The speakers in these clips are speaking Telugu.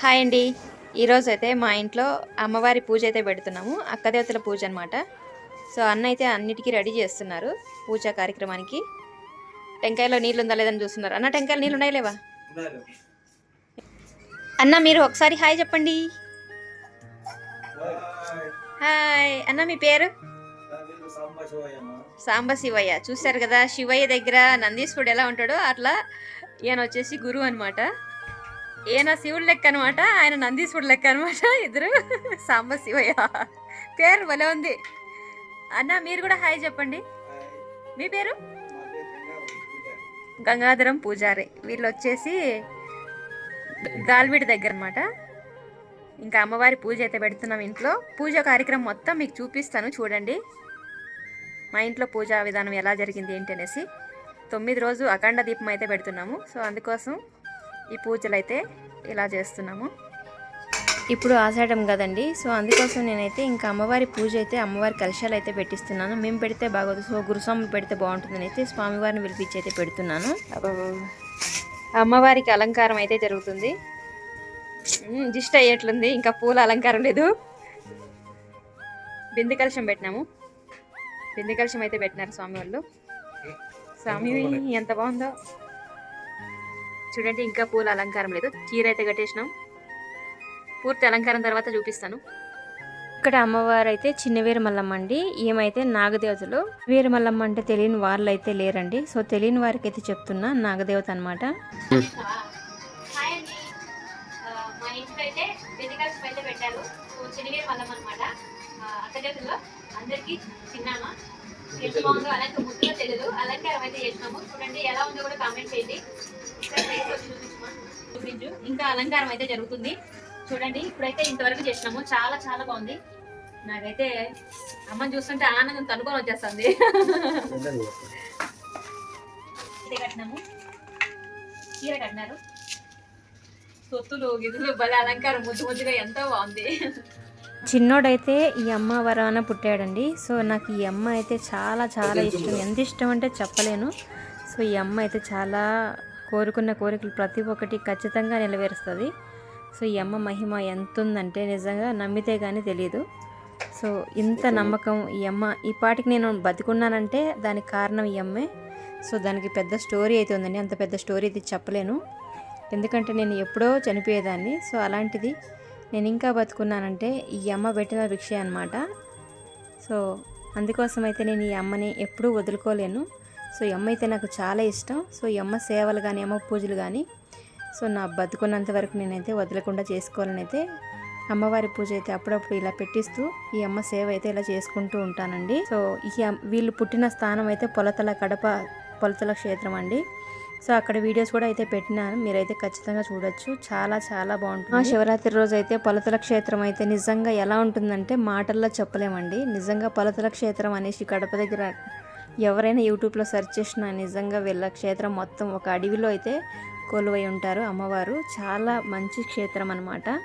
హాయ్ అండి. ఈరోజు అయితే మా ఇంట్లో అమ్మవారి పూజ అయితే పెడుతున్నాము. అక్కదేవతల పూజ అనమాట సో అన్న అయితే అన్నిటికీ రెడీ చేస్తున్నారు పూజా కార్యక్రమానికి. టెంకాయలో నీళ్ళు ఉందా లేదని చూస్తున్నారు. అన్న టెంకాయలు నీళ్ళు ఉన్నాయి లేవా? అన్న మీరు ఒకసారి హాయ్ చెప్పండి. హాయ్. అన్న మీ పేరు? సాంబ శివయ్య. చూశారు కదా శివయ్య దగ్గర నందీశ్వరుడు ఎలా ఉంటాడో అట్లా ఈయన వచ్చేసి గురువు అనమాట ఈయన శివుడు లెక్క అనమాట ఆయన నందీశ్వరుడు లెక్క అనమాట ఇద్దరు? సాంబ శివయ్య. పేరు భలే ఉంది. అన్న మీరు కూడా హాయ్ చెప్పండి. మీ పేరు? గంగాధరం పూజారి. వీళ్ళు వచ్చేసి గాల్విడి దగ్గర అనమాట ఇంకా అమ్మవారి పూజ అయితే పెడుతున్నాం ఇంట్లో. పూజ కార్యక్రమం మొత్తం మీకు చూపిస్తాను చూడండి. మా ఇంట్లో పూజా విధానం ఎలా జరిగింది ఏంటి అనేసి. తొమ్మిది రోజు అఖండ దీపం అయితే పెడుతున్నాము. సో అందుకోసం ఈ పూజలు అయితే ఇలా చేస్తున్నాము. ఇప్పుడు ఆషాఢం కదండి సో అందుకోసం నేనైతే ఇంకా అమ్మవారి పూజ అయితే అమ్మవారి కలశాలు అయితే పెట్టిస్తున్నాను. మేము పెడితే బాగోదు సో గురుస్వామి పెడితే బాగుంటుందని అయితే స్వామివారిని పిలిపించి అయితే పెడుతున్నాను. అమ్మవారికి అలంకారం అయితే జరుగుతుంది. దిష్టి అయ్యేట్లుంది ఇంకా పూల అలంకారం లేదు. బిందె కలశం పెట్టినాము. బిందె కలశం అయితే పెట్టినారు స్వామి వాళ్ళు స్వామి ఎంత బాగుందో. చూడండి ఇంకా పూల అలంకారం లేదు. చీర అయితే కట్టేసినాం. పూర్తి అలంకారం తర్వాత చూపిస్తాను. ఇక్కడ అమ్మవారు అయితే చిన్న వీరమల్లమ్మ అండి. ఏమైతే నాగదేవతలు. వీరమల్లమ్మ అంటే తెలియని వాళ్ళు అయితే లేరండి. సో తెలియని వారికి అయితే చెప్తున్నా నాగదేవత అనమాట హాయ్ అండి. మా ఇంట్లో అయితే వెజికల్స్ అయితే పెట్టారు. సో చిన్నవీర మల్లం అనమాట అక్కడలో అందరికి చిన్నామా. ఎంత బాగుందో అలాంటి ముద్దులో తెలియదు అలంకారం అయితే చేసినాము. చూడండి ఎలా ఉందో కూడా కామెంట్ చేయండి. చూపించు ఇంకా అలంకారం అయితే జరుగుతుంది. చూడండి ఇప్పుడైతే ఇంతవరకు చేసినాము. చాలా చాలా బాగుంది. నాకైతే అమ్మని చూస్తుంటే ఆనందం తనుకొని వచ్చేస్తుంది. ఇదే కట్టినాము. చీర కట్టినారు. సొత్తులు గిదులు భలే అలంకారం ముద్దు ముద్దుగా ఎంతో బాగుంది. చిన్నోడైతే ఈ అమ్మ వరాన పుట్టాడండి. సో నాకు ఈ అమ్మ అయితే చాలా చాలా ఇష్టం. ఎంత ఇష్టం అంటే చెప్పలేను. సో ఈ అమ్మ అయితే చాలా కోరుకున్న కోరికలు ప్రతి ఒక్కటి ఖచ్చితంగా నెరవేరుస్తుంది. సో ఈ అమ్మ మహిమ ఎంత ఉందంటే నిజంగా నమ్మితే కానీ తెలియదు సో ఇంత నమ్మకం ఈ అమ్మ ఈ పాటికి నేను బతికున్నానంటే దానికి కారణం ఈ అమ్మే. సో దానికి పెద్ద స్టోరీ అయితే ఉందండి. అంత పెద్ద స్టోరీ అయితే చెప్పలేను. ఎందుకంటే నేను ఎప్పుడో చనిపోయేదాన్ని. సో అలాంటిది నేను ఇంకా బతుకున్నానంటే ఈ అమ్మ పెట్టిన భిక్ష అనమాట సో అందుకోసం అయితే నేను ఈ అమ్మని ఎప్పుడూ వదులుకోలేను. సో ఈ అమ్మ అయితే నాకు చాలా ఇష్టం. సో ఈ అమ్మ సేవలు కానీ అమ్మ పూజలు కానీ సో నా బతుకున్నంత వరకు నేనైతే వదలకుండా చేసుకోవాలని అయితే అమ్మవారి పూజ అయితే అప్పుడప్పుడు ఇలా పెట్టిస్తూ ఈ అమ్మ సేవ అయితే ఇలా చేసుకుంటూ ఉంటానండి. సో ఈ వీళ్ళు పుట్టిన స్థానం అయితే పొలతల కడప పొలతల క్షేత్రం అండి. సో అక్కడ వీడియోస్ కూడా అయితే పెట్టినాను. మీరైతే ఖచ్చితంగా చూడొచ్చు. చాలా చాలా బాగుంటుంది. ఆ శివరాత్రి రోజు అయితే పొలతల క్షేత్రం అయితే నిజంగా ఎలా ఉంటుందంటే మాటల్లో చెప్పలేమండి. నిజంగా పొలతల క్షేత్రం అనేసి కడప దగ్గర ఎవరైనా యూట్యూబ్లో సెర్చ్ చేసినా నిజంగా వీళ్ళ క్షేత్రం మొత్తం ఒక అడవిలో అయితే కొలువై ఉంటారు అమ్మవారు. చాలా మంచి క్షేత్రం అన్నమాట.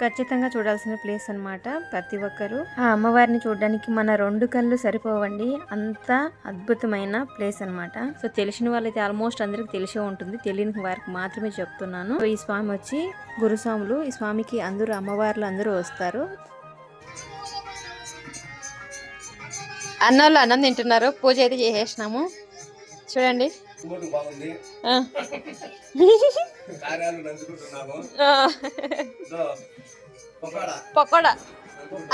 ఖచ్చితంగా చూడాల్సిన ప్లేస్ అనమాట ప్రతి ఒక్కరూ. ఆ అమ్మవారిని చూడడానికి మన రెండు కళ్ళు సరిపోవండి. అంత అద్భుతమైన ప్లేస్ అన్నమాట. సో తెలిసిన వాళ్ళైతే ఆల్మోస్ట్ అందరికి తెలిసే ఉంటుంది. తెలియని వారికి మాత్రమే చెప్తున్నాను. ఈ స్వామి వచ్చి గురుస్వాములు ఈ స్వామికి అందరూ అమ్మవార్లు అందరూ వస్తారు. అన్నోళ్ళు అన్నం తింటున్నారు. పూజ అయితే చేసేసినాము. చూడండి. పకోడా.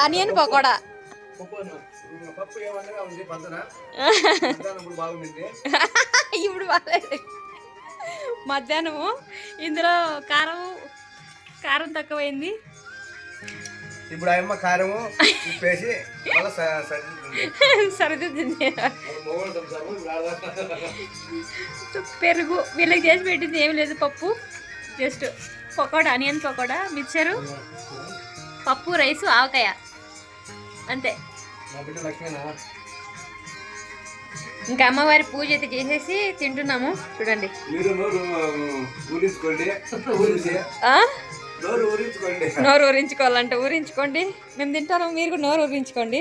ఆనియన్ పకోడా. ఇప్పుడు బాగాలేదు మధ్యాహ్నము. ఇందులో కారం కారం తక్కువైంది. ఇప్పుడు ఆయమ్మ కారము ఉప్పేసి మళ్ళీ సరిదిద్దుంది. పెరుగు వీళ్ళకి చేసి పెట్టింది ఏం లేదు పప్పు just pakoda onion pakoda mixture పప్పు రైసు ఆవకాయ అంతే ఇంకా అమ్మవారి పూజ అయితే చేసేసి తింటున్నాము చూడండి మీరు నోరు ఊరించుకోవాలంటే ఊరించుకోండి. మేము తింటాము మీరు కూడా నోరు ఊరించుకోండి.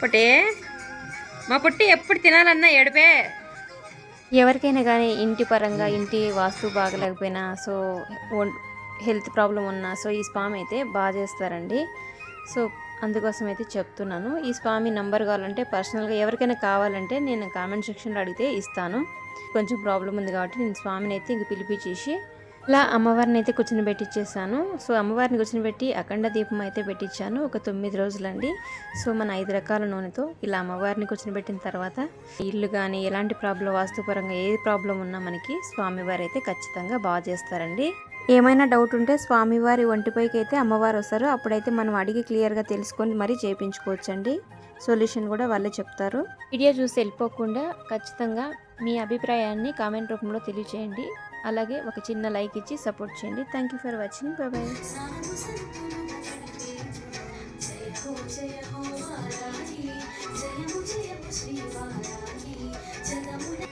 పుట్టి మా పుట్టి ఎప్పుడు తినాలన్నా ఏడిపే. ఎవరికైనా కానీ ఇంటి పరంగా ఇంటి వాస్తు బాగలేకపోయినా సో హెల్త్ ప్రాబ్లం ఉన్నా సో ఈ స్పామ్ అయితే బాగా చేస్తారండి. సో అందుకోసం అయితే చెప్తున్నాను. ఈ స్వామి నంబర్ కావాలంటే పర్సనల్గా ఎవరికైనా కావాలంటే నేను కామెంట్ సెక్షన్లో అడిగితే ఇస్తాను. కొంచెం ప్రాబ్లం ఉంది కాబట్టి నేను స్వామిని అయితే ఇంక పిలిపించేసి ఇలా అమ్మవారిని అయితే కూర్చొని పెట్టించేసాను సో అమ్మవారిని కూర్చొని పెట్టి అఖండ దీపం అయితే పెట్టించాను ఒక తొమ్మిది రోజులండి. సో మన ఐదు రకాల నూనెతో ఇలా అమ్మవారిని కూర్చొని పెట్టిన తర్వాత ఇల్లు కానీ ఎలాంటి ప్రాబ్లం వాస్తుపరంగా ఏ ప్రాబ్లం ఉన్నా మనకి స్వామివారు అయితే ఖచ్చితంగా బాగా చేస్తారండి. ఏమైనా డౌట్ ఉంటే స్వామివారి ఒంటిపైకి అయితే అమ్మవారు వస్తారు. అప్పుడైతే మనం అడిగి క్లియర్గా తెలుసుకొని మరీ చేయించుకోవచ్చండి సొల్యూషన్ కూడా వాళ్ళే చెప్తారు. వీడియో చూసి వెళ్ళిపోకుండా ఖచ్చితంగా మీ అభిప్రాయాన్ని కామెంట్ రూపంలో తెలియచేయండి. అలాగే ఒక చిన్న లైక్ ఇచ్చి సపోర్ట్ చేయండి. Thank you for watching bye bye